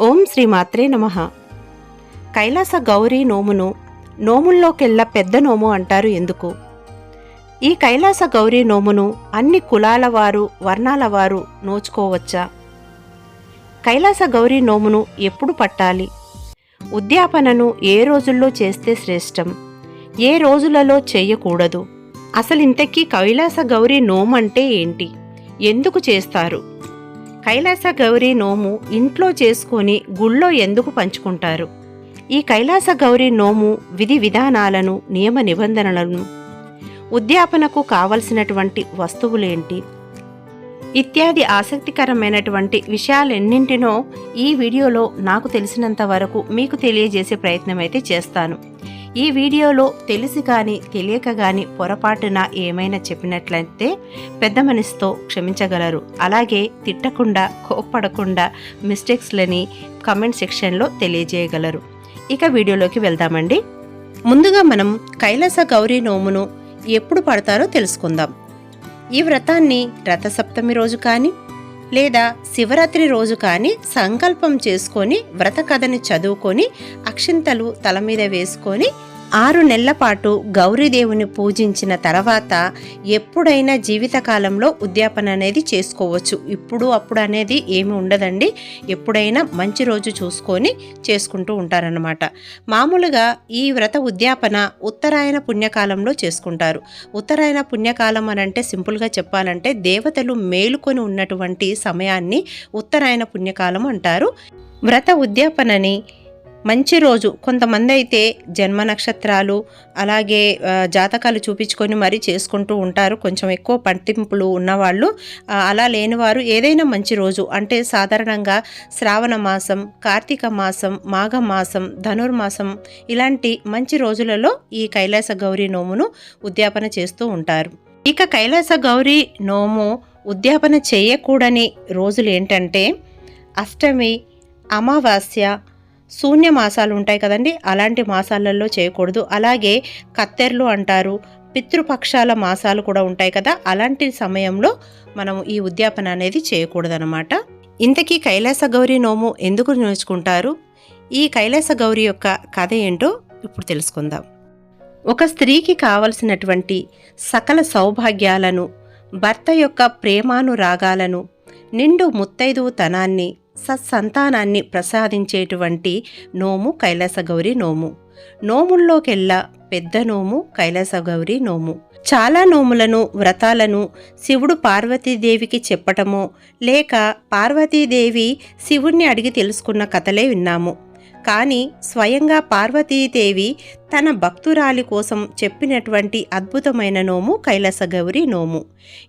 ఓం శ్రీ మాత్రే నమ. కైలాస గౌరీ నోమును నోముల్లోకెల్లా పెద్ద నోము అంటారు ఎందుకు? ఈ కైలాస గౌరీ నోమును అన్ని కులాల వారు వర్ణాల వారు నోచుకోవచ్చా? కైలాస గౌరీ నోమును ఎప్పుడు పట్టాలి? ఉద్యాపనను ఏ రోజుల్లో చేస్తే శ్రేష్టం? ఏ రోజులలో చేయకూడదు? అసలు ఇంతకీ కైలాస గౌరీ నోము అంటే ఏంటి? ఎందుకు చేస్తారు? కైలాస గౌరీ నోము ఇంట్లో చేసుకొని గుళ్ళో ఎందుకు పంచుకుంటారు? ఈ కైలాస గౌరీ నోము విధి విధానాలను నియమ నిబంధనలను ఉద్యాపనకు కావలసినటువంటి వస్తువులేంటి? ఇత్యాది ఆసక్తికరమైనటువంటి విషయాలెన్నింటినో ఈ వీడియోలో నాకు తెలిసినంత వరకు మీకు తెలియజేసే ప్రయత్నం అయితే చేస్తాను. ఈ వీడియోలో తెలిసి కానీ తెలియక కానీ పొరపాటున ఏమైనా చెప్పినట్లయితే పెద్ద మనసుతో క్షమించగలరు. అలాగే తిట్టకుండా కోప్పడకుండా మిస్టేక్స్లని కమెంట్ సెక్షన్లో తెలియజేయగలరు. ఇక వీడియోలోకి వెళ్దామండి. ముందుగా మనం కైలాస గౌరీ నోమును ఎప్పుడు పడతారో తెలుసుకుందాం. ఈ వ్రతాన్ని రథసప్తమి రోజు కానీ లేదా శివరాత్రి రోజు కానీ సంకల్పం చేసుకొని వ్రత కథని చదువుకొని అక్షింతలు తల మీద వేసుకొని ఆరు నెలల పాటు గౌరీదేవుని పూజించిన తర్వాత ఎప్పుడైనా జీవితకాలంలో ఉద్యాపన అనేది చేసుకోవచ్చు. ఇప్పుడు అప్పుడు అనేది ఏమి ఉండదండి. ఎప్పుడైనా మంచి రోజు చూసుకొని చేసుకుంటూ ఉంటారన్నమాట. మామూలుగా ఈ వ్రత ఉద్యాపన ఉత్తరాయణ పుణ్యకాలంలో చేసుకుంటారు. ఉత్తరాయణ పుణ్యకాలం అని అంటే సింపుల్గా చెప్పాలంటే దేవతలు మేలుకొని ఉన్నటువంటి సమయాన్ని ఉత్తరాయణ పుణ్యకాలం అంటారు. వ్రత ఉద్యాపనని మంచి రోజు. కొంతమంది అయితే జన్మ నక్షత్రాలు అలాగే జాతకాలు చూపించుకొని మరీ చేసుకుంటూ ఉంటారు. కొంచెం ఎక్కువ పట్టింపులు ఉన్నవాళ్ళు అలా లేనివారు ఏదైనా మంచి రోజు. అంటే సాధారణంగా శ్రావణ మాసం కార్తీక మాసం మాఘ మాసం ధనుర్మాసం ఇలాంటి మంచి రోజులలో ఈ కైలాస గౌరీ నోమును ఉద్యాపన చేస్తూ ఉంటారు. ఇక కైలాస గౌరీ నోము ఉద్యాపన చేయకూడని రోజులు ఏంటంటే అష్టమి అమావాస్య శూన్య మాసాలు ఉంటాయి కదండి అలాంటి మాసాలలో చేయకూడదు. అలాగే కత్తెర్లు అంటారు పితృపక్షాల మాసాలు కూడా ఉంటాయి కదా అలాంటి సమయంలో మనము ఈ ఉద్యాపన అనేది చేయకూడదనమాట ఇంతకీ కైలాస గౌరీ నోము ఎందుకు నేర్చుకుంటారు? ఈ కైలాస గౌరి యొక్క కథ ఏంటో ఇప్పుడు తెలుసుకుందాం. ఒక స్త్రీకి కావలసినటువంటి సకల సౌభాగ్యాలను భర్త యొక్క ప్రేమానురాగాలను నిండు ముత్తైదువుతనాన్ని సత్సంతానాన్ని ప్రసాదించేటువంటి నోము కైలాసగౌరి నోము. నోముల్లోకెల్లా పెద్ద నోము కైలాసగౌరి నోము. చాలా నోములను వ్రతాలను శివుడు పార్వతీదేవికి చెప్పటమో లేక పార్వతీదేవి శివుణ్ణి అడిగి తెలుసుకున్న కథలే విన్నాము. కానీ స్వయంగా పార్వతీదేవి తన భక్తురాలి కోసం చెప్పినటువంటి అద్భుతమైన నోము కైలాసగౌరి నోము.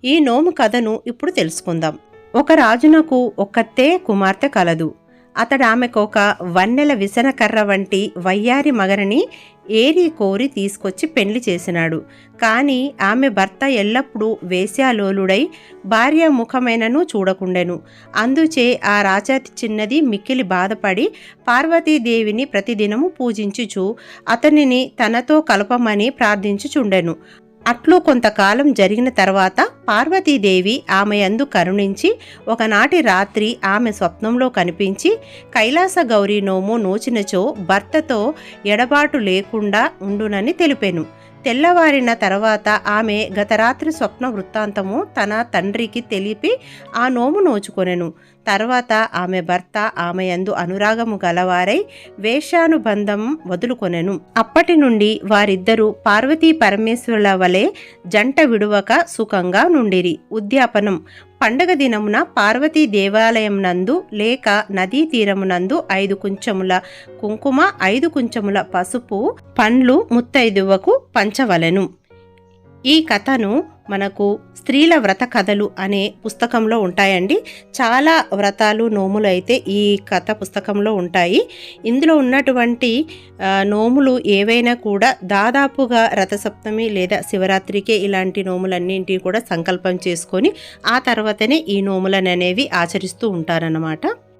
ఈ నోము కథను ఇప్పుడు తెలుసుకుందాం. ఒక రాజునకు ఒక్కతే కుమార్తె కలదు. అతడు ఆమెకొక వన్నెల విసనకర్ర వంటి వయ్యారి మగరని ఏరి కోరి తీసుకొచ్చి పెళ్ళి చేసినాడు. కానీ ఆమె భర్త ఎల్లప్పుడూ వేశ్యాలోలుడై భార్య ముఖమైనను చూడకుండెను. అందుచే ఆ రాజాతి చిన్నది మిక్కిలి బాధపడి పార్వతీదేవిని ప్రతిదినము పూజించుచు అతనిని తనతో కలపమని ప్రార్థించుచుండెను. అట్లు కొంతకాలం జరిగిన తర్వాత పార్వతీదేవి ఆమె యందు కరుణించి ఒకనాటి రాత్రి ఆమె స్వప్నంలో కనిపించి కైలాస గౌరీ నోము నోచినచో భర్తతో ఎడబాటు లేకుండా ఉండునని తెలిపెను. తెల్లవారిన తర్వాత ఆమె గత రాత్రి స్వప్న వృత్తాంతము తన తండ్రికి తెలిపి ఆ నోము నోచుకొనెను. తర్వాత ఆమె భర్త ఆమె యందు అనురాగము గలవారై వేషానుబంధం వదులుకొనెను. అప్పటి నుండి వారిద్దరూ పార్వతీ పరమేశ్వరుల వలె జంట విడువక సుఖంగా నుండిరి. ఉద్యాపనం పండగ దినమున పార్వతీ దేవాలయం నందు లేక నదీ తీరమునందు ఐదు కుంచముల కుంకుమ ఐదు కుంచముల పసుపు పండ్లు ముత్తైదువకు పంచవలెను. ఈ కథను మనకు స్త్రీల వ్రత కథలు అనే పుస్తకంలో ఉంటాయండి. చాలా వ్రతాలు నోములు అయితే ఈ కథ పుస్తకంలో ఉంటాయి. ఇందులో ఉన్నటువంటి నోములు ఏవైనా కూడా దాదాపుగా రథసప్తమి లేదా శివరాత్రికే ఇలాంటి నోములన్నింటినీ కూడా సంకల్పం చేసుకొని ఆ తర్వాతనే ఈ నోములను అనేవి ఆచరిస్తూ ఉంటారన్నమాట.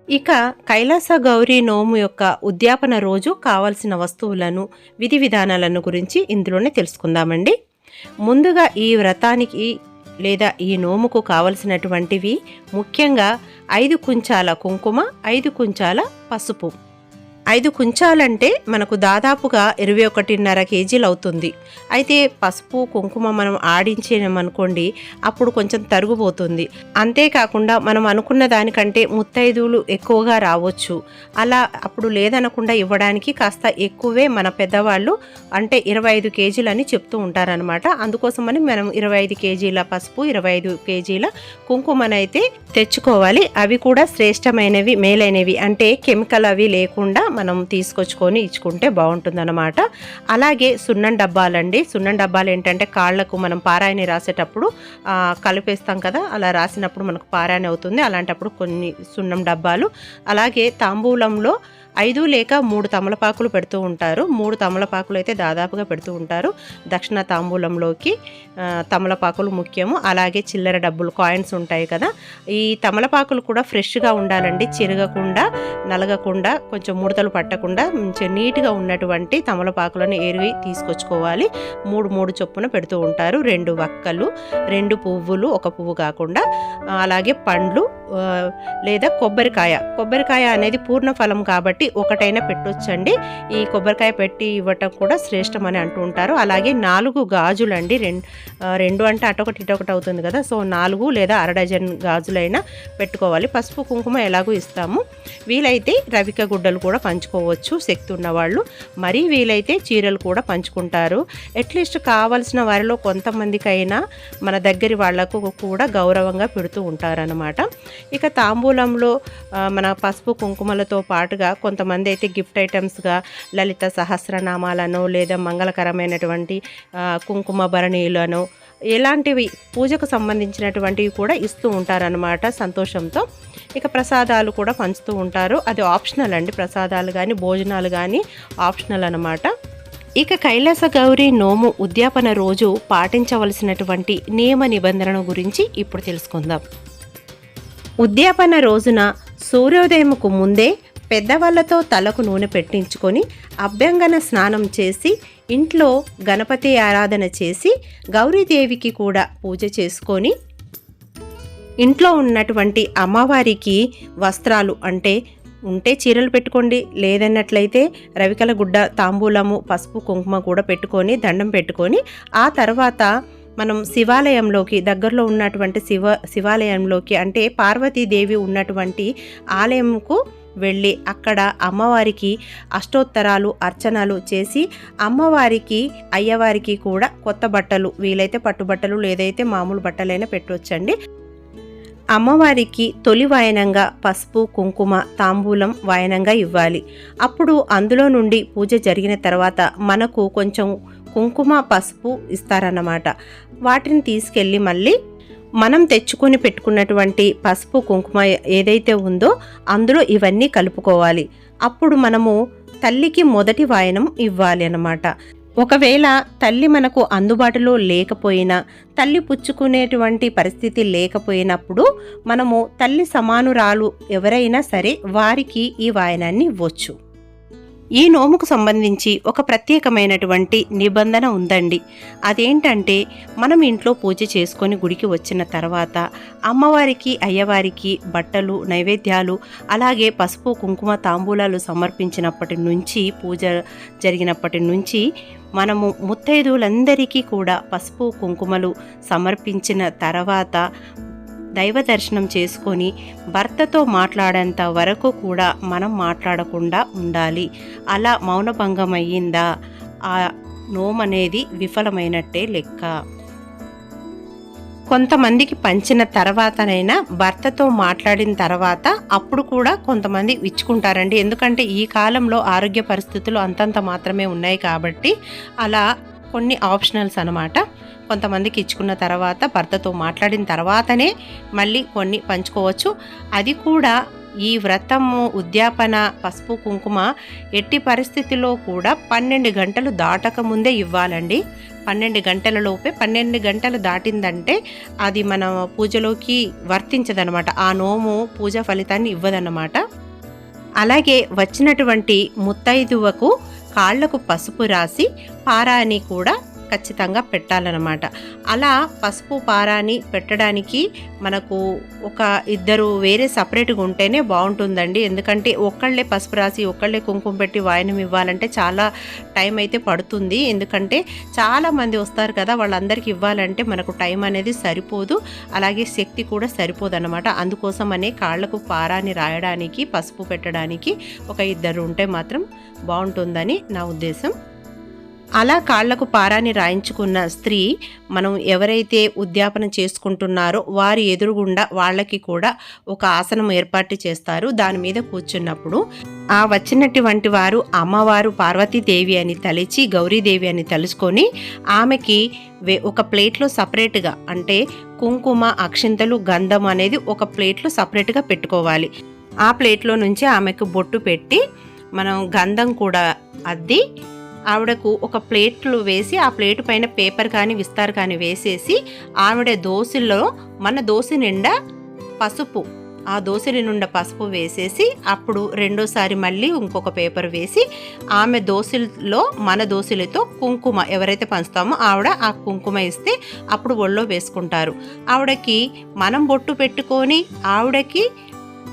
ఇక కైలాస గౌరీ నోము యొక్క ఉద్యాపన రోజు కావాల్సిన వస్తువులను విధి విధానాలను గురించి ఇందులోనే తెలుసుకుందామండి. ముందుగా ఈ వ్రతానికి లేదా ఈ నోముకు కావలసినటువంటివి ముఖ్యంగా ఐదు కుంచాల కుంకుమ ఐదు కుంచాల పసుపు. ఐదు కుంచాలంటే మనకు దాదాపుగా ఇరవై ఒకటిన్నర కేజీలు అవుతుంది. అయితే పసుపు కుంకుమ మనం ఆడించామనుకోండి అప్పుడు కొంచెం తరుగుపోతుంది అంతేకాకుండా మనం అనుకున్న దానికంటే ముత్తైదువులు ఎక్కువగా రావచ్చు. అలా అప్పుడు లేదనకుండా ఇవ్వడానికి కాస్త ఎక్కువే మన పెద్దవాళ్ళు అంటే ఇరవై ఐదు కేజీలని చెప్తూ ఉంటారనమాట అందుకోసమని మనం ఇరవై ఐదు కేజీల పసుపు ఇరవై ఐదు కేజీల కుంకుమనైతే తెచ్చుకోవాలి. అవి కూడా శ్రేష్టమైనవి మేలైనవి. అంటే కెమికల్ అవి లేకుండా మనం తీసుకొచ్చుకొని ఇచ్చుకుంటే బాగుంటుందన్నమాట. అలాగే సున్నం డబ్బాలండి. సున్నం డబ్బాలు ఏంటంటే కాళ్ళకు మనం పారాయని రాసేటప్పుడు కలిపేస్తాం కదా అలా రాసినప్పుడు మనకు పారాయణ అవుతుంది అలాంటప్పుడు కొన్ని సున్నం డబ్బాలు. అలాగే తాంబూలంలో ఐదు లేక మూడు తమలపాకులు పెడుతూ ఉంటారు. మూడు తమలపాకులు అయితే దాదాపుగా పెడుతూ ఉంటారు. దక్షిణ తాంబూలంలోకి తమలపాకులు ముఖ్యము. అలాగే చిల్లర డబ్బులు కాయిన్స్ ఉంటాయి కదా. ఈ తమలపాకులు కూడా ఫ్రెష్గా ఉండాలండి. చిరగకుండా నలగకుండా కొంచెం ముడతలు పట్టకుండా కొంచెం నీట్గా ఉన్నటువంటి తమలపాకులను ఏరివి తీసుకొచ్చుకోవాలి. మూడు మూడు చొప్పున పెడుతూ ఉంటారు. రెండు వక్కలు రెండు పువ్వులు ఒక పువ్వు కాకుండా అలాగే పండ్లు లేదా కొబ్బరికాయ. కొబ్బరికాయ అనేది పూర్ణ ఫలం కాబట్టి ఒకటైనా పెట్టొచ్చండి. ఈ కొబ్బరికాయ పెట్టి ఇవ్వటం కూడా శ్రేష్టమని అంటూ ఉంటారు. అలాగే నాలుగు గాజులండి. రెండు రెండు అంటే అటొకటి ఇటొకటి అవుతుంది కదా. సో నాలుగు లేదా అర డజన్ గాజులైనా పెట్టుకోవాలి. పసుపు కుంకుమ ఎలాగో ఇస్తాము. వీలైతే రవిక గుడ్డలు కూడా పంచుకోవచ్చు శక్తి ఉన్నవాళ్ళు. మరీ వీలైతే చీరలు కూడా పంచుకుంటారు. అట్లీస్ట్ కావాల్సిన వారిలో కొంతమందికైనా మన దగ్గరి వాళ్ళకు కూడా గౌరవంగా పెడుతూ ఉంటారనమాట ఇక తాంబూలంలో మన పసుపు కుంకుమలతో పాటుగా కొంతమంది అయితే గిఫ్ట్ ఐటమ్స్గా లలిత సహస్రనామాలను లేదా మంగళకరమైనటువంటి కుంకుమ భరణీయులను ఇలాంటివి పూజకు సంబంధించినటువంటివి కూడా ఇస్తూ ఉంటారనమాట సంతోషంతో. ఇక ప్రసాదాలు కూడా పంచుతూ ఉంటారు. అది ఆప్షనల్ అండి. ప్రసాదాలు కానీ భోజనాలు కానీ ఆప్షనల్ అనమాట ఇక కైలాస గౌరి నోము ఉద్యాపన రోజు పాటించవలసినటువంటి నియమ నిబంధనల గురించి ఇప్పుడు తెలుసుకుందాం. ఉద్యాపన రోజున సూర్యోదయంకు ముందే పెద్దవాళ్ళతో తలకు నూనె పెట్టించుకొని అభ్యంగన స్నానం చేసి ఇంట్లో గణపతి ఆరాధన చేసి గౌరీదేవికి కూడా పూజ చేసుకొని ఇంట్లో ఉన్నటువంటి అమ్మవారికి వస్త్రాలు అంటే ఉంటే చీరలు పెట్టుకోండి. లేదన్నట్లయితే రవికల గుడ్డ తాంబూలము పసుపు కుంకుమ కూడా పెట్టుకొని దండం పెట్టుకొని ఆ తర్వాత మనం శివాలయంలోకి దగ్గరలో ఉన్నటువంటి శివ శివాలయంలోకి అంటే పార్వతీదేవి ఉన్నటువంటి ఆలయంకు వెళ్ళి అక్కడ అమ్మవారికి అష్టోత్తరాలు అర్చనలు చేసి అమ్మవారికి అయ్యవారికి కూడా కొత్త బట్టలు వీలైతే పట్టుబట్టలు లేదైతే మామూలు బట్టలైనా పెట్టవచ్చండి అమ్మవారికి తొలి వాయనంగా పసుపు కుంకుమ తాంబూలం వాయనంగా ఇవ్వాలి. అప్పుడు అందులో నుండి పూజ జరిగిన తర్వాత మనకు కొంచెం కుంకుమ పసుపు ఇస్తారన్నమాట. వాటిని తీసుకెళ్ళి మళ్ళీ మనం తెచ్చుకొని పెట్టుకున్నటువంటి పసుపు కుంకుమ ఏదైతే ఉందో అందులో ఇవన్నీ కలుపుకోవాలి. అప్పుడు మనము తల్లికి మొదటి వాయనం ఇవ్వాలి అన్నమాట. ఒకవేళ తల్లి మనకు అందుబాటులో లేకపోయినా తల్లి పుచ్చుకునేటువంటి పరిస్థితి లేకపోయినప్పుడు మనము తల్లి సమానురాలు ఎవరైనా సరే వారికి ఈ వాయనాన్ని ఇవ్వచ్చు. ఈ నోముకు సంబంధించి ఒక ప్రత్యేకమైనటువంటి నిబంధన ఉందండి. అదేంటంటే మనం ఇంట్లో పూజ చేసుకొని గుడికి వచ్చిన తర్వాత అమ్మవారికి అయ్యవారికి బట్టలు నైవేద్యాలు అలాగే పసుపు కుంకుమ తాంబూలాలు సమర్పించినప్పటి నుంచి పూజ జరిగినప్పటి నుంచి మనము ముత్తైదువులందరికీ కూడా పసుపు కుంకుమలు సమర్పించిన తర్వాత దైవ దర్శనం చేసుకొని భర్తతో మాట్లాడేంత వరకు కూడా మనం మాట్లాడకుండా ఉండాలి. అలా మౌనభంగం అయ్యిందా ఆ నోమ్ అనేది విఫలమైనట్టే లెక్క. కొంతమందికి పంచిన తర్వాతనైనా భర్తతో మాట్లాడిన తర్వాత అప్పుడు కూడా కొంతమంది ఇచ్చుకుంటారండి. ఎందుకంటే ఈ కాలంలో ఆరోగ్య పరిస్థితులు అంతంత మాత్రమే ఉన్నాయి కాబట్టి అలా కొన్ని ఆప్షనల్స్ అనమాట కొంతమందికి ఇచ్చుకున్న తర్వాత భర్తతో మాట్లాడిన తర్వాతనే మళ్ళీ కొన్ని పంచుకోవచ్చు. అది కూడా ఈ వ్రతము ఉద్యాపన పసుపు కుంకుమ ఎట్టి పరిస్థితిలో కూడా పన్నెండు గంటలు దాటక ముందే ఇవ్వాలండి. పన్నెండు గంటల లోపే పన్నెండు గంటలు దాటిందంటే అది మన పూజలోకి వర్తించదనమాట ఆ నోము పూజ ఫలితాన్ని ఇవ్వదన్నమాట. అలాగే వచ్చినటువంటి ముత్తైదువకు కాళ్ళకు పసుపు రాసి పారాని కూడా ఖచ్చితంగా పెట్టాలన్నమాట. అలా పసుపు పారాని పెట్టడానికి మనకు ఒక ఇద్దరు వేరే సపరేట్గా ఉంటేనే బాగుంటుందండి. ఎందుకంటే ఒక్కళ్ళే పసుపు రాసి ఒక్కళ్ళే కుంకుమ పెట్టి వాయనం ఇవ్వాలంటే చాలా టైం అయితే పడుతుంది. ఎందుకంటే చాలామంది వస్తారు కదా వాళ్ళందరికీ ఇవ్వాలంటే మనకు టైం అనేది సరిపోదు. అలాగే శక్తి కూడా సరిపోదు అనమాట అందుకోసమనే కాళ్ళకు పారాన్ని రాయడానికి పసుపు పెట్టడానికి ఒక ఇద్దరు ఉంటే మాత్రం బాగుంటుందని నా ఉద్దేశం. అలా కాళ్ళకు పారాన్ని రాయించుకున్న స్త్రీ మనం ఎవరైతే ఉద్యాపన చేసుకుంటున్నారో వారి ఎదురుగుండా వాళ్ళకి కూడా ఒక ఆసనం ఏర్పాటు చేస్తారు. దాని మీద కూర్చున్నప్పుడు ఆ వచ్చినటువంటి వారు అమ్మవారు పార్వతీదేవి అని తలిచి గౌరీదేవి అని తలుచుకొని ఆమెకి వే- ఒక ప్లేట్లో సపరేట్గా అంటే కుంకుమ అక్షింతలు గంధం అనేది ఒక ప్లేట్లో సపరేట్గా పెట్టుకోవాలి. ఆ ప్లేట్లో నుంచి ఆమెకు బొట్టు పెట్టి మనం గంధం కూడా అద్ది ఆవిడకు ఒక ప్లేట్లు వేసి ఆ ప్లేట్ పైన పేపర్ కానీ విస్తార్ కానీ వేసేసి ఆవిడ దోశలో మన దోశ నిండా పసుపు ఆ దోశల నుండి పసుపు వేసేసి అప్పుడు రెండోసారి మళ్ళీ ఇంకొక పేపర్ వేసి ఆమె దోశల్లో మన దోశలతో కుంకుమ ఎవరైతే పంచుతామో ఆవిడ ఆ కుంకుమ ఇస్తే అప్పుడు ఒళ్ళో వేసుకుంటారు. ఆవిడకి మనం బొట్టు పెట్టుకొని ఆవిడకి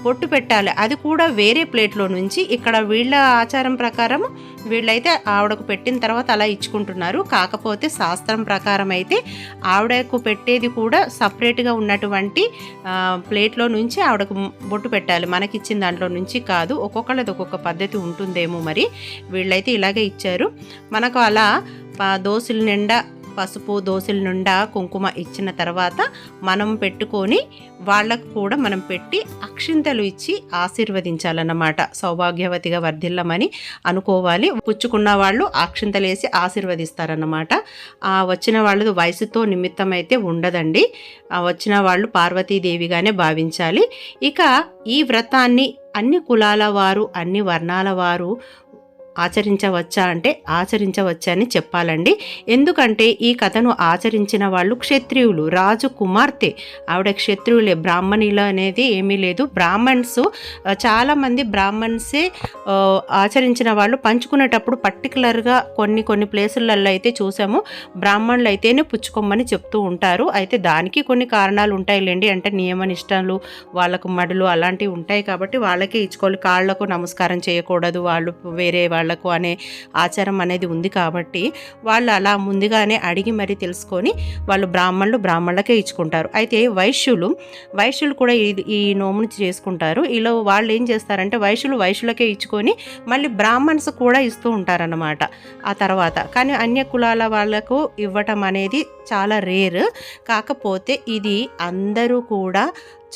బొట్టు పెట్టాలి. అది కూడా వేరే ప్లేట్లో నుంచి ఇక్కడ వీళ్ళ ఆచారం ప్రకారం వీళ్ళైతే ఆవిడకు పెట్టిన తర్వాత అలా ఇచ్చుకుంటున్నారు. కాకపోతే శాస్త్రం ప్రకారం అయితే ఆవిడకు పెట్టేది కూడా సపరేట్గా ఉన్నటువంటి ప్లేట్లో నుంచి ఆవిడకు బొట్టు పెట్టాలి. మనకి ఇచ్చిన దాంట్లో నుంచి కాదు. ఒక్కొక్కళ్ళది ఒక్కొక్క పద్ధతి ఉంటుందేమో మరి. వీళ్ళైతే ఇలాగే ఇచ్చారు. మనకు అలా దోశల నిండా పసుపు దోశల నుండా కుంకుమ ఇచ్చిన తర్వాత మనం పెట్టుకొని వాళ్ళకు కూడా మనం పెట్టి అక్షింతలు ఇచ్చి ఆశీర్వదించాలన్నమాట. సౌభాగ్యవతిగా వర్ధిల్లమని అనుకోవాలి. పుచ్చుకున్న వాళ్ళు అక్షింతలు వేసి ఆశీర్వదిస్తారన్నమాట. ఆ వచ్చిన వాళ్ళది వయసుతో నిమిత్తం అయితే ఉండదండి. ఆ వచ్చిన వాళ్ళు పార్వతీదేవిగానే భావించాలి. ఇక ఈ వ్రతాన్ని అన్ని కులాల వారు అన్ని వర్ణాల వారు ఆచరించవచ్చా అంటే ఆచరించవచ్చా అని చెప్పాలండి. ఎందుకంటే ఈ కథను ఆచరించిన వాళ్ళు క్షత్రియులు. రాజు కుమార్తె. ఆవిడ క్షత్రియులే. బ్రాహ్మణులు అనేది ఏమీ లేదు. బ్రాహ్మణ్స్ చాలామంది బ్రాహ్మణ్సే ఆచరించిన వాళ్ళు. పంచుకునేటప్పుడు పర్టికులర్గా కొన్ని కొన్ని ప్లేసులలో అయితే చూసాము. బ్రాహ్మణులు అయితేనే పుచ్చుకోమని చెప్తూ ఉంటారు. అయితే దానికి కొన్ని కారణాలు ఉంటాయిలేండి. అంటే నియమ నిష్టలు వాళ్ళకు మడులు అలాంటివి ఉంటాయి కాబట్టి వాళ్ళకే ఇచ్చుకోవాలి. కాళ్ళకు నమస్కారం చేయకూడదు. వాళ్ళు వేరే వాళ్ళు వాళ్ళకు అనే ఆచారం అనేది ఉంది కాబట్టి వాళ్ళు అలా ముందుగానే అడిగి మరీ తెలుసుకొని వాళ్ళు బ్రాహ్మణులు బ్రాహ్మణులకే ఇచ్చుకుంటారు. అయితే వైశ్యులు వైశ్యులు కూడా ఈ ఈ నోమును చేసుకుంటారు. ఇలా వాళ్ళు ఏం చేస్తారంటే వైశ్యులు వైశ్యులకే ఇచ్చుకొని మళ్ళీ బ్రాహ్మణ్స్ కూడా ఇస్తూ ఉంటారన్నమాట ఆ తర్వాత. కానీ అన్య కులాల వాళ్ళకు ఇవ్వటం అనేది చాలా రేర్. కాకపోతే ఇది అందరూ కూడా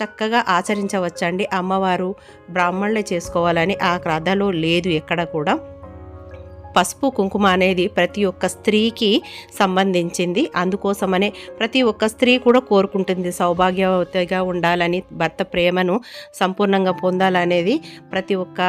చక్కగా ఆచరించవచ్చండి. అమ్మవారు బ్రాహ్మణులే చేసుకోవాలని ఆ కథలో లేదు ఎక్కడ కూడా. పసుపు కుంకుమ అనేది ప్రతి ఒక్క స్త్రీకి సంబంధించింది. అందుకోసమనే ప్రతి ఒక్క స్త్రీ కూడా కోరుకుంటుంది సౌభాగ్యవతిగా ఉండాలని భర్త ప్రేమను సంపూర్ణంగా పొందాలనేది ప్రతి ఒక్క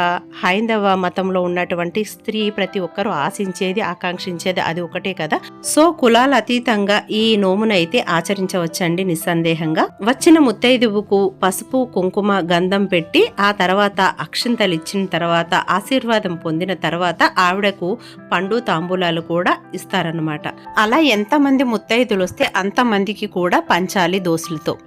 హైందవ మతంలో ఉన్నటువంటి స్త్రీ ప్రతి ఒక్కరూ ఆశించేది ఆకాంక్షించేది అది ఒకటే కదా. సో కులాల అతీతంగా ఈ నోమునైతే ఆచరించవచ్చండి నిస్సందేహంగా. వచ్చిన ముత్తైదువుకు పసుపు కుంకుమ గంధం పెట్టి ఆ తర్వాత అక్షింతలు ఇచ్చిన తర్వాత ఆశీర్వాదం పొందిన తర్వాత ఆవిడకు పండు తాంబూలాలు కూడా ఇస్తారనమాట అలా ఎంతమంది ముత్తైదులు వస్తే అంతమందికి కూడా పంచాలి దోశలతో.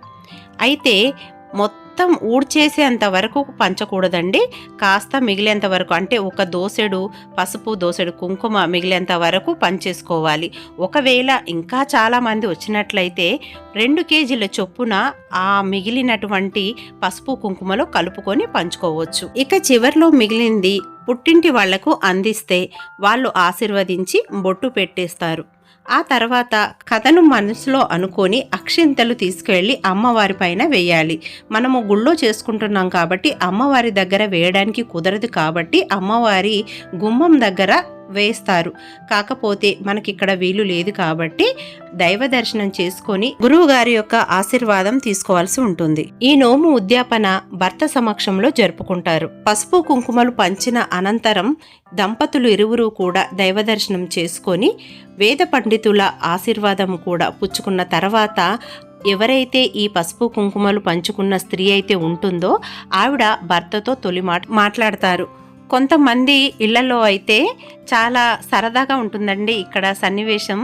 అయితే మొత్తం ఊడ్చేసేంత వరకు పంచకూడదండి. కాస్త మిగిలేంత వరకు అంటే ఒక దోసెడు పసుపు దోసెడు కుంకుమ మిగిలేంత వరకు పంచేసుకోవాలి. ఒకవేళ ఇంకా చాలామంది వచ్చినట్లయితే రెండు కేజీల చొప్పున ఆ మిగిలినటువంటి పసుపు కుంకుమలో కలుపుకొని పంచుకోవచ్చు. ఇక చివర్లో మిగిలింది పుట్టింటి వాళ్ళకు అందిస్తే వాళ్ళు ఆశీర్వదించి బొట్టు పెట్టేస్తారు. ఆ తర్వాత కథను మనసులో అనుకొని అక్షింతలు తీసుకెళ్ళి అమ్మవారి పైన వేయాలి. మనము గుళ్ళో చేసుకుంటున్నాం కాబట్టి అమ్మవారి దగ్గర వేయడానికి కుదరదు కాబట్టి అమ్మవారి గుమ్మం దగ్గర వేస్తారు. కాకపోతే మనకి ఇక్కడ వీలు లేదు కాబట్టి దైవ దర్శనం చేసుకొని గురువు గారి యొక్క ఆశీర్వాదం తీసుకోవాల్సి ఉంటుంది. ఈ నోము ఉద్యాపన భర్త సమక్షంలో జరుపుకుంటారు. పసుపు కుంకుమలు పంచిన అనంతరం దంపతులు ఇరువురు కూడా దైవ దర్శనం చేసుకొని వేద పండితుల ఆశీర్వాదం కూడా పుచ్చుకున్న తర్వాత ఎవరైతే ఈ పసుపు కుంకుమలు పంచుకున్న స్త్రీ అయితే ఉంటుందో ఆవిడ భర్తతో తొలి మాట మాట్లాడతారు. కొంతమంది ఇళ్ళలో అయితే చాలా సరదాగా ఉంటుందండి ఇక్కడ సన్నివేశం.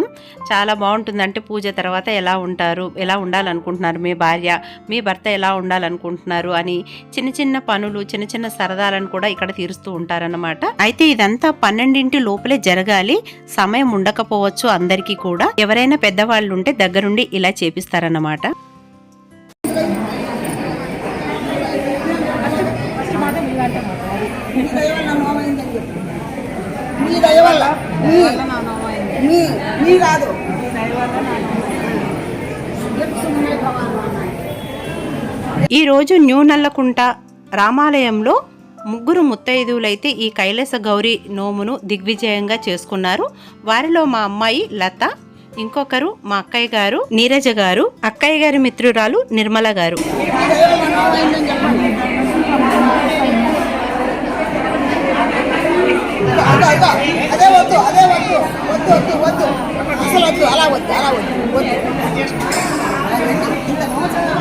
చాలా బాగుంటుంది అంటే పూజ తర్వాత ఎలా ఉంటారు ఎలా ఉండాలనుకుంటున్నారు మీ భార్య మీ భర్త ఎలా ఉండాలనుకుంటున్నారు అని చిన్న చిన్న పనులు చిన్న చిన్న సరదాలను కూడా ఇక్కడ తీరుస్తూ ఉంటారన్నమాట. అయితే ఇదంతా పన్నెండింటి లోపలే జరగాలి. సమయం ఉండకపోవచ్చు అందరికీ కూడా. ఎవరైనా పెద్దవాళ్ళు ఉంటే దగ్గరుండి ఇలా చేపిస్తారన్నమాట. మీ దయ వల్ల నోమైందని చెప్పు మీ దయ వల్ల? మీ. మీ మీ. కాదు. ఈ రోజు న్యూ నల్లకుంట రామాలయంలో ముగ్గురు ముత్తైదువులైతే ఈ కైలాస గౌరి నోమును దిగ్విజయంగా చేసుకున్నారు. వారిలో మా అమ్మాయి లత ఇంకొకరు మా అక్కయ్య గారు నీరజ గారు అక్కయ్య గారి మిత్రురాలు నిర్మల గారు మీ దయ వల్ల నోమైందని చెప్పండి అదే వద్దు అదే వద్దు వద్దు వద్దు వద్దు. అసలు వద్దు అలా వద్దు అలా వద్దు వద్దు ఇంత నోచంగా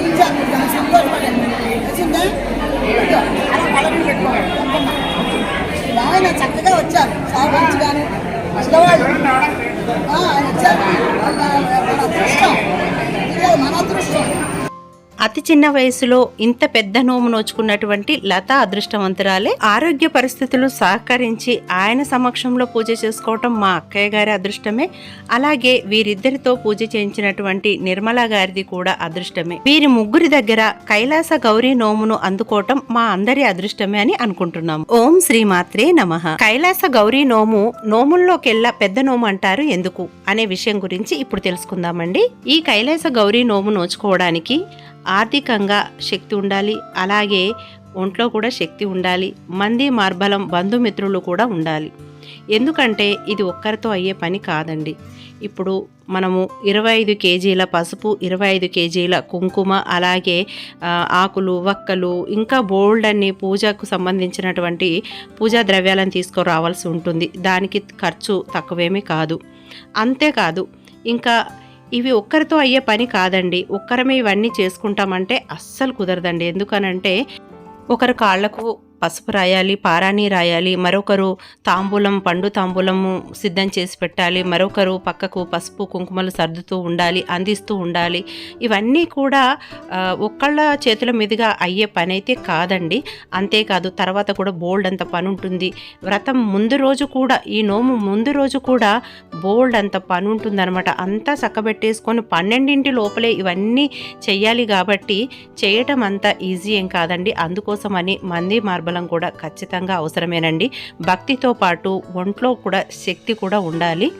ఇచ్చాను చాలా సంతోషపడండి నచ్చిందా వద్దు, అలా పడని పెట్టుకోవాలి ఆయన చక్కగా వచ్చారు సార్ మంచిగాను పెద్దవాళ్ళు ఆ, ఆయన వచ్చారు మన మన అదృష్టం ఇది మన అదృష్టం అతి చిన్న వయసులో ఇంత పెద్ద నోము నోచుకున్నటువంటి లత అదృష్టవంతురాలే ఆరోగ్య పరిస్థితులు సహకరించి ఆయన సమక్షంలో పూజ చేసుకోవటం మా అక్కయ్య గారి అదృష్టమే. అలాగే వీరిద్దరితో పూజ చేయించినటువంటి నిర్మల గారిది కూడా అదృష్టమే. వీరి ముగ్గురి దగ్గర కైలాస గౌరీ నోమును అందుకోవటం మా అందరి అదృష్టమే అని అనుకుంటున్నాం ఓం శ్రీమాత్రే నమః. కైలాస గౌరీ నోము నోముల్లోకెల్లా పెద్ద నోము అంటారు ఎందుకు? అనే విషయం గురించి ఇప్పుడు తెలుసుకుందామండి. ఈ కైలాస గౌరీ నోము నోచుకోవడానికి ఆర్థికంగా శక్తి ఉండాలి. అలాగే ఒంట్లో కూడా శక్తి ఉండాలి. మంది మార్బలం బంధుమిత్రులు కూడా ఉండాలి. ఎందుకంటే ఇది ఒక్కరితో అయ్యే పని కాదండి. ఇప్పుడు మనము ఇరవై ఐదు కేజీల పసుపు ఇరవై ఐదు కేజీల కుంకుమ అలాగే ఆకులు వక్కలు ఇంకా బోల్డ్ అన్ని పూజకు సంబంధించినటువంటి పూజా ద్రవ్యాలను తీసుకురావాల్సి ఉంటుంది. దానికి ఖర్చు తక్కువేమీ కాదు. అంతేకాదు ఇంకా ఇవి ఒక్కరితో అయ్యే పని కాదండి. ఒక్కరమే ఇవన్నీ చేసుకుంటామంటే అస్సలు కుదరదండి. ఎందుకనంటే ఒకరు కాళ్ళకు పసుపు రాయాలి పారాణి రాయాలి మరొకరు తాంబూలం పండు తాంబూలము సిద్ధం చేసి పెట్టాలి మరొకరు పక్కకు పసుపు కుంకుమలు సర్దుతూ ఉండాలి అందిస్తూ ఉండాలి. ఇవన్నీ కూడా ఒక్కళ్ళ చేతుల మీదుగా అయ్యే పని అయితే కాదండి. అంతేకాదు తర్వాత కూడా బోల్డ్ అంత పని ఉంటుంది వ్రతం ముందు రోజు కూడా ఈ నోము ముందు రోజు కూడా బోల్డ్ అంత పని ఉంటుందన్నమాట అంతా చక్కబెట్టేసుకొని పన్నెండింటి లోపలే ఇవన్నీ చెయ్యాలి కాబట్టి చేయటం అంత ఈజీ ఏం కాదండి. అందుకోసమని మంది మార్బలం కూడా ఖచ్చితంగా అవసరమేనండి. భక్తితో పాటు ఒంట్లో కూడా శక్తి కూడా ఉండాలి.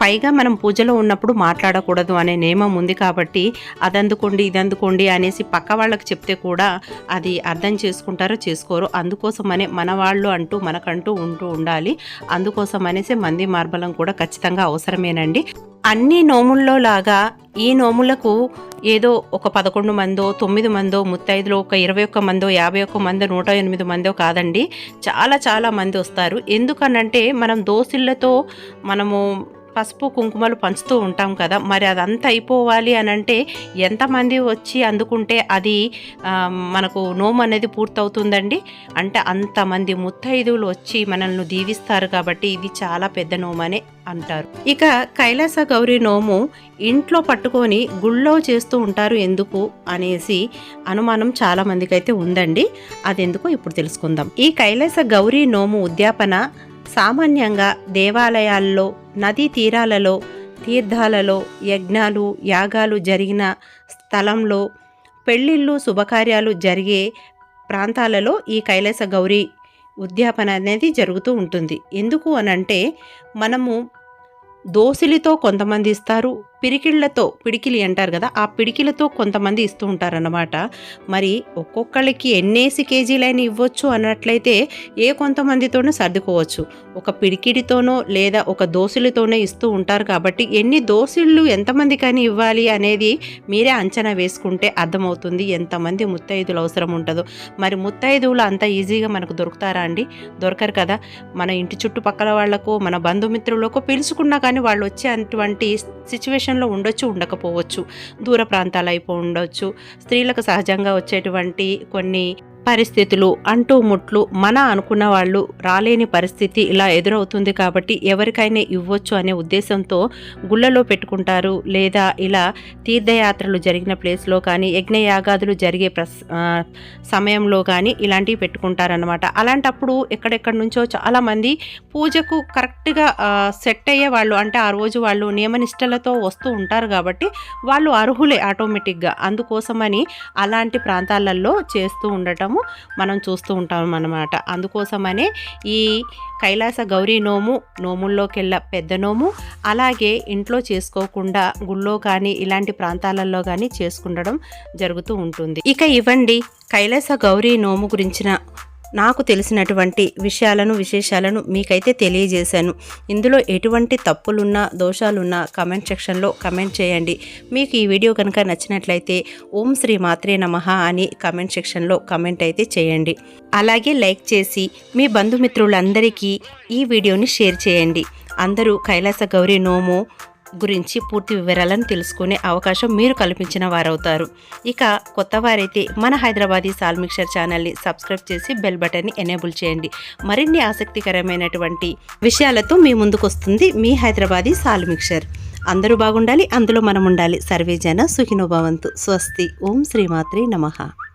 పైగా మనం పూజలో ఉన్నప్పుడు మాట్లాడకూడదు అనే నియమం ఉంది కాబట్టి అది అందుకోండి ఇది అందుకోండి అనేసి పక్క వాళ్ళకి చెప్తే కూడా అది అర్థం చేసుకుంటారో చేసుకోరు అందుకోసమనే మన వాళ్ళు అంటూ మనకంటూ ఉంటూ ఉండాలి. అందుకోసం అనేసి మంది మార్బలం కూడా ఖచ్చితంగా అవసరమేనండి. అన్ని నోముల్లో లాగా ఈ నోములకు ఏదో ఒక పదకొండు మందో తొమ్మిది మందో ముత్తైదులో ఒక ఇరవై ఒక్క మందో యాభై ఒక్క మందో నూట ఎనిమిది మందో కాదండి. చాలా చాలా మంది వస్తారు. ఎందుకనంటే మనం దోసిళ్ళతో మనము పసుపు కుంకుమలు పంచుతూ ఉంటాం కదా. మరి అదంతా అయిపోవాలి అని అంటే ఎంతమంది వచ్చి అందుకుంటే అది మనకు నోము అనేది పూర్తవుతుందండి. అంటే అంతమంది ముత్తైదువులు వచ్చి మనల్ని దీవిస్తారు కాబట్టి ఇది చాలా పెద్ద నోమనే అంటారు. ఇక కైలాస గౌరీ నోము ఇంట్లో పట్టుకొని గుళ్ళో చేస్తూ ఉంటారు ఎందుకు అనేసి అనుమానం చాలా మందికి అయితే ఉందండి. అదెందుకో ఇప్పుడు తెలుసుకుందాం. ఈ కైలాస గౌరీ నోము ఉద్యాపన సామాన్యంగా దేవాలయాల్లో నదీ తీరాలలో తీర్థాలలో యజ్ఞాలు యాగాలు జరిగిన స్థలంలో పెళ్ళిళ్ళు శుభకార్యాలు జరిగే ప్రాంతాలలో ఈ కైలాస గౌరీ ఉద్యాపన అనేది జరుగుతూ ఉంటుంది. ఎందుకు అనంటే మనము దోసిలితో కొంతమంది ఇస్తారు పిరికిళ్ళతో పిడికిలి అంటారు కదా ఆ పిడికిలతో కొంతమంది ఇస్తూ ఉంటారన్నమాట. మరి ఒక్కొక్కళ్ళకి ఎన్నేసి కేజీలైనా ఇవ్వచ్చు అన్నట్లయితే ఏ కొంతమందితోనూ సర్దుకోవచ్చు. ఒక పిడికిడితోనో లేదా ఒక దోసిలితోనో ఇస్తూ ఉంటారు కాబట్టి ఎన్ని దోసిళ్ళు ఎంతమందికని ఇవ్వాలి అనేది మీరే అంచనా వేసుకుంటే అర్థమవుతుంది ఎంతమంది ముత్తైదులు అవసరం ఉంటుందో. మరి ముత్తైదువులు అంత ఈజీగా మనకు దొరుకుతారా అండి? దొరకరు కదా. మన ఇంటి చుట్టుపక్కల వాళ్ళకు మన బంధుమిత్రులకు పిలుచుకున్నా కానీ వాళ్ళు వచ్చే అటువంటి సిచ్యువేషన్లో ఉండొచ్చు ఉండకపోవచ్చు. దూర ప్రాంతాలు అయిపో ఉండొచ్చు. స్త్రీలకు సహజంగా వచ్చేటువంటి కొన్ని పరిస్థితులు అంటూ ముట్లు మన అనుకున్న వాళ్ళు రాలేని పరిస్థితి ఇలా ఎదురవుతుంది కాబట్టి ఎవరికైనా ఇవ్వచ్చు అనే ఉద్దేశంతో గుళ్ళలో పెట్టుకుంటారు. లేదా ఇలా తీర్థయాత్రలు జరిగిన ప్లేస్లో కానీ యజ్ఞయాగాదులు జరిగే ప్రస్ సమయంలో కానీ ఇలాంటివి పెట్టుకుంటారనమాట అలాంటప్పుడు ఎక్కడెక్కడి నుంచో చాలామంది పూజకు కరెక్ట్గా సెట్ అయ్యే వాళ్ళు అంటే ఆ రోజు వాళ్ళు నియమనిష్టలతో వస్తూ ఉంటారు కాబట్టి వాళ్ళు అర్హులే ఆటోమేటిక్గా. అందుకోసమని అలాంటి ప్రాంతాలలో చేస్తూ ఉండటము మనం చూస్తూ ఉంటాం అన్నమాట అందుకోసమనే ఈ కైలాస గౌరీ నోము నోముల్లోకెల్లా పెద్ద నోము అలాగే ఇంట్లో చేసుకోకుండా గుళ్ళో కానీ ఇలాంటి ప్రాంతాలలో కానీ చేసుకుండడం జరుగుతూ ఉంటుంది. ఇక ఇవ్వండి కైలాస గౌరీ నోము గురించిన నాకు తెలిసినటువంటి విషయాలను విశేషాలను మీకైతే తెలియజేశాను. ఇందులో ఎటువంటి తప్పులున్నా దోషాలున్నా కమెంట్ సెక్షన్లో కమెంట్ చేయండి. మీకు ఈ వీడియో కనుక నచ్చినట్లయితే ఓం శ్రీ మాత్రే నమ అని కమెంట్ సెక్షన్లో కమెంట్ అయితే చేయండి. అలాగే లైక్ చేసి మీ బంధుమిత్రులందరికీ ఈ వీడియోని షేర్ చేయండి. అందరూ కైలాస గౌరీ నోము గురించి పూర్తి వివరాలను తెలుసుకునే అవకాశం మీరు కల్పించిన వారవుతారు. ఇక కొత్త వారైతే మన హైదరాబాదీ సాల్ మిక్చర్ ఛానల్ని సబ్స్క్రైబ్ చేసి బెల్ బటన్ని ఎనేబుల్ చేయండి. మరిన్ని ఆసక్తికరమైనటువంటి విషయాలతో మీ ముందుకు వస్తుంది మీ హైదరాబాదీ సాల్ మిక్చర్ అందరూ బాగుండాలి అందులో మనం ఉండాలి సర్వే జన సుఖినోభవంతు స్వస్తి. ఓం శ్రీమాత్రే నమః.